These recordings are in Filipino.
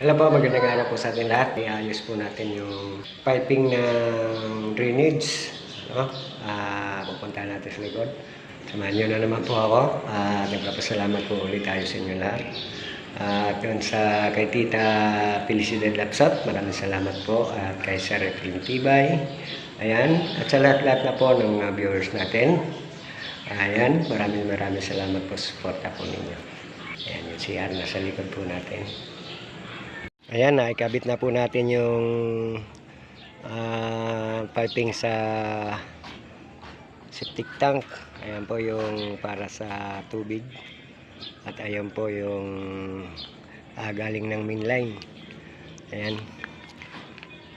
Alam po, magandang araw po sa atin lahat. Iayos po natin yung piping ng drainage. No? Ah, pupunta natin sa likod. Samahan nyo na naman po ako. At nagpapasalamat po ulit tayo sa inyo lahat. At yun sa kay Tita Felicidad Lapsot, maraming salamat po. At kay Sir Efren Tibay. Ayan. At sa lahat-lahat na po ng viewers natin. Ayan. Maraming maraming salamat po sa suporta po ninyo. Ayan, yung CR na sa likod po natin. Ayan, naikabit na po natin yung ah, piping sa septic tank. Ayan po yung para sa tubig. At ayan po yung ah, galing ng main line. Ayan.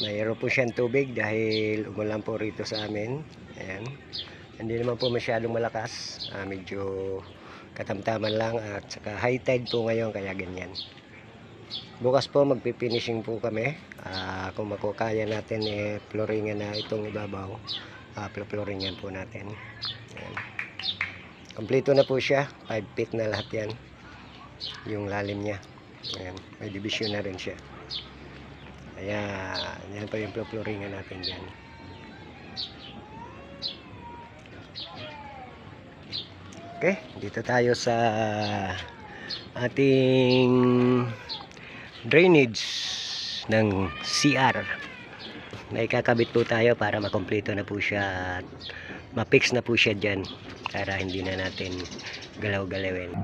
Mayroon po siyang tubig dahil umulan po rito sa amin. Ayan. Hindi naman po masyadong malakas. Ah, medyo katamtaman lang at saka high tide po ngayon kaya ganyan. Bukas po magpifinishing po kami. Ah, kung makukaya natin eh floringan na itong ibabaw. Ah, floringan po natin. Ayan. Kompleto na po siya. 5 feet na lahat yan. Yung lalim niya. Ayan. May division na rin siya. Ayan. Yan po yung floringan natin dyan. Okay. Dito tayo sa ating drainage ng CR na ikakabit po tayo para makompleto na po siya at ma-fix na po siya dyan para hindi na natin galaw-galawin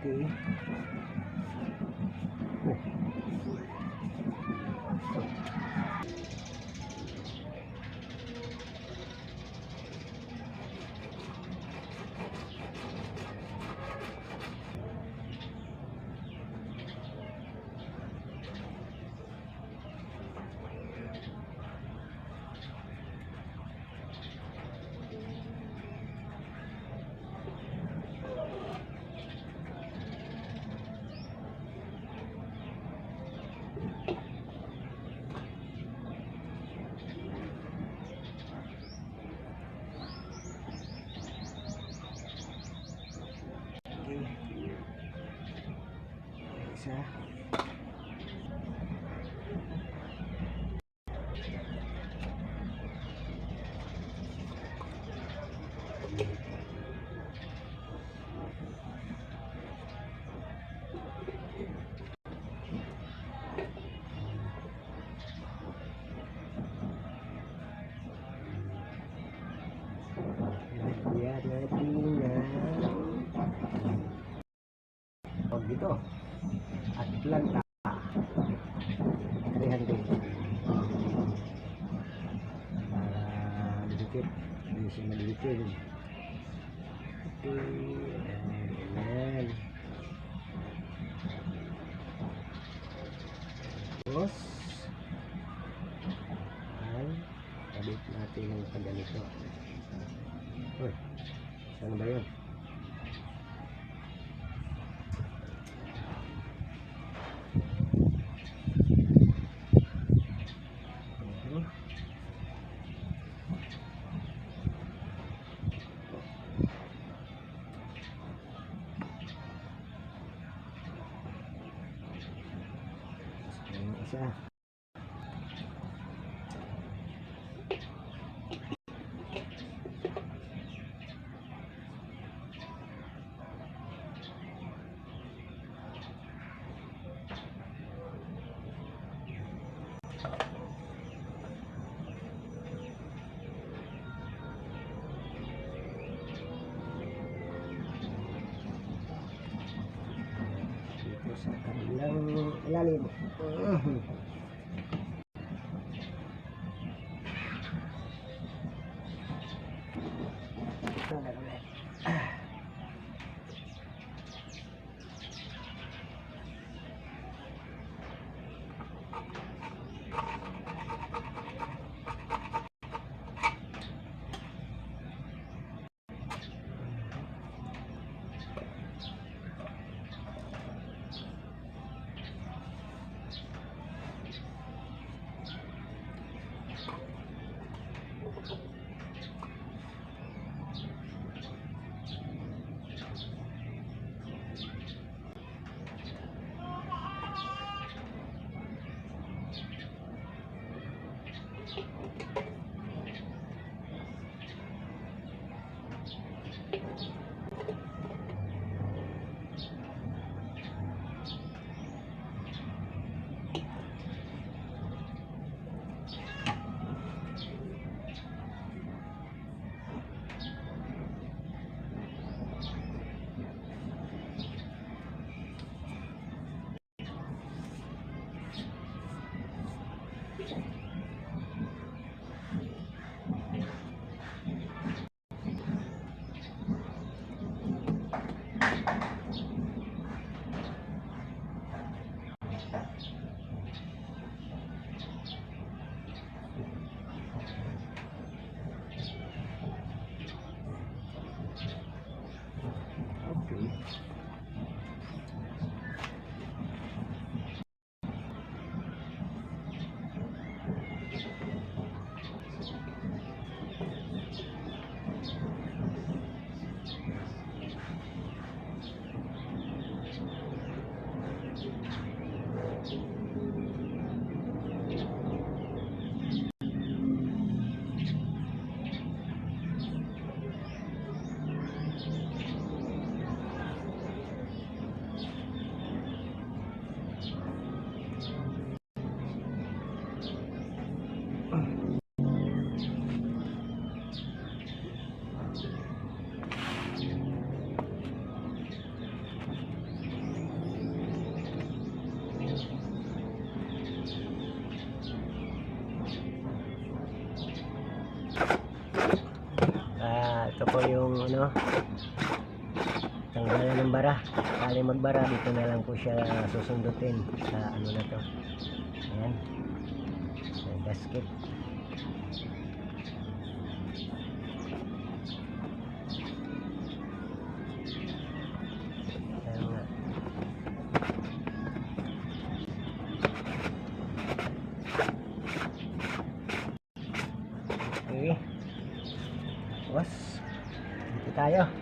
Okay. Okay. Isa. Lagyan natin na Atlanta. 300. Para dikit. Hindi siya malitin. Okay. Ayan. Tapos, ay, kabit natin ng pagganito. Uy, saan ba yun? Yung Hanggang ilalim. Yung ano tanggalan ng bara. Kali magbara dito na lang po siya susundutin sa ano na to. Ayan. Sa gasket. Tayo.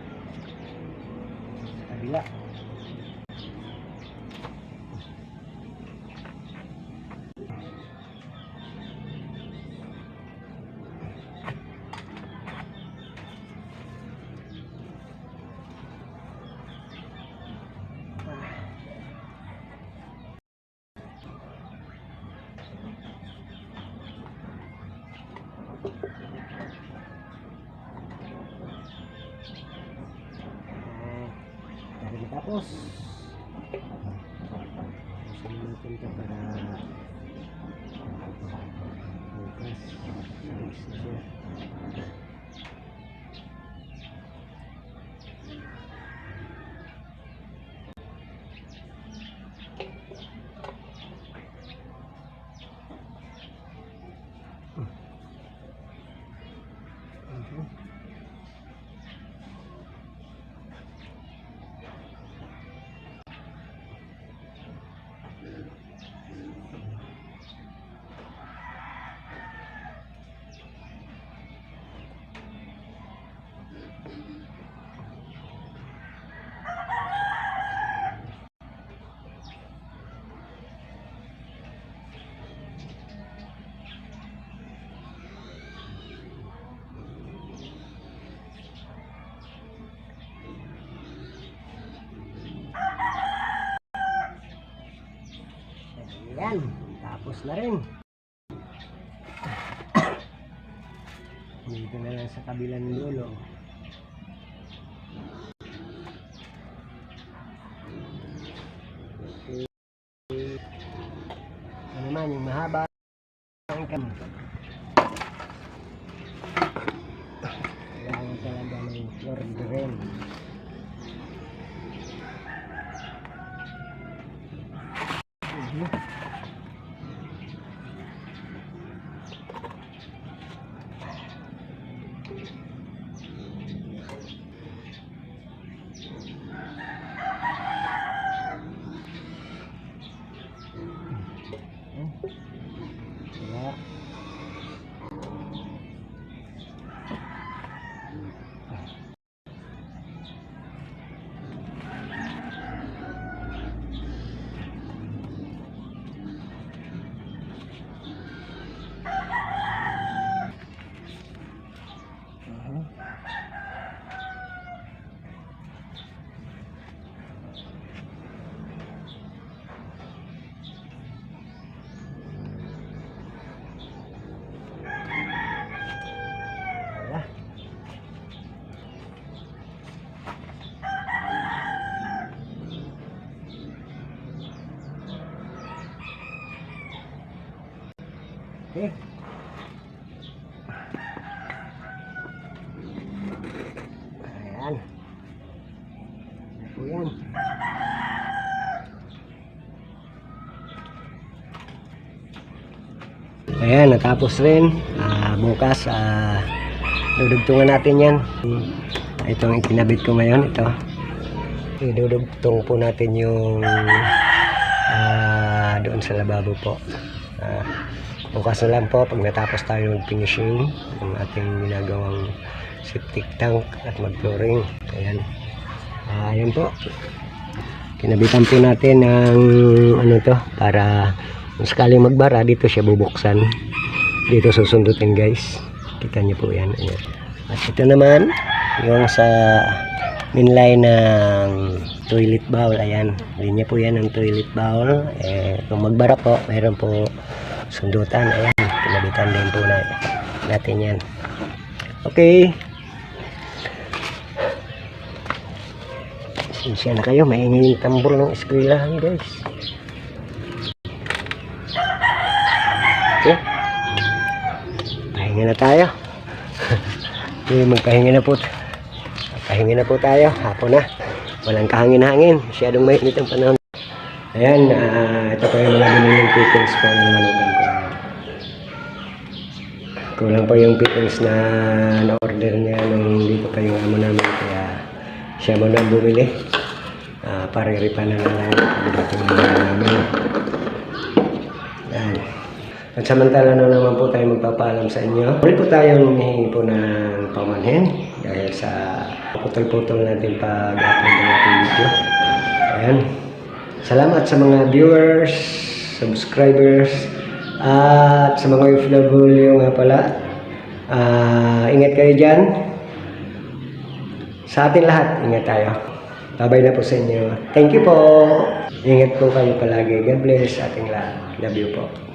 Matapos. Tapusin natin ito para bukas. Ayos siya. Ayan, tapos na rin. Dito na lang sa kabilang dulo. Ayan. Ayan, natapos rin. Ah, bukas, ah, dudugtungan natin yan. Hmm. Itong ikinabit ko ngayon, ito. Idudugtong po natin yung ah, doon sa lababo po. Ah, bukas na lang po pag natapos tayo mag-finishing ng ating ginagawang septic tank at mag-flooring. Ayan. Ah, ayan po. Kinabitan po natin ng ano to para sakaling magbara dito siya bubuksan. Dito susundutin guys. Kita niyo po yan. Ayan. At ito naman yung sa mainline ng toilet bowl. Ayan. Linya po yan ng toilet bowl. Eh, kung magbara po, mayroon po sundutan. Ayan. Kinabitan din po na, natin yan. Okay. Sinsya na kayo, maingay yung tambor ng eskwelahan guys. Okay. Pahinga na tayo. okay, magpahinga na po. Pahinga na po tayo. Hapon na. Walang kahangin-hangin. Masyadong mainit ang panahon. Ayan, ah, ito po yung mga biniling fittings po ng malugan ko. Kulang pa yung fittings na na-order niya nung dito pa yung amo namin. Kaya siya mo na bumili. Pariripan na lang. Pagdating na lang namin. Yan. At samantala na naman po tayo magpapaalam sa inyo. Muli po tayong hihingi po ng pamanhin dahil sa putol-putol natin pag-upload ng ating video. Ayan. Salamat sa mga viewers, subscribers, at sa mga OFW nga pala. Ah, ingat kayo dyan. Sa atin lahat, ingat tayo. Babay na po sa inyo. Thank you po. Ingat po kayo palagi. God bless ating lahat. Love you po.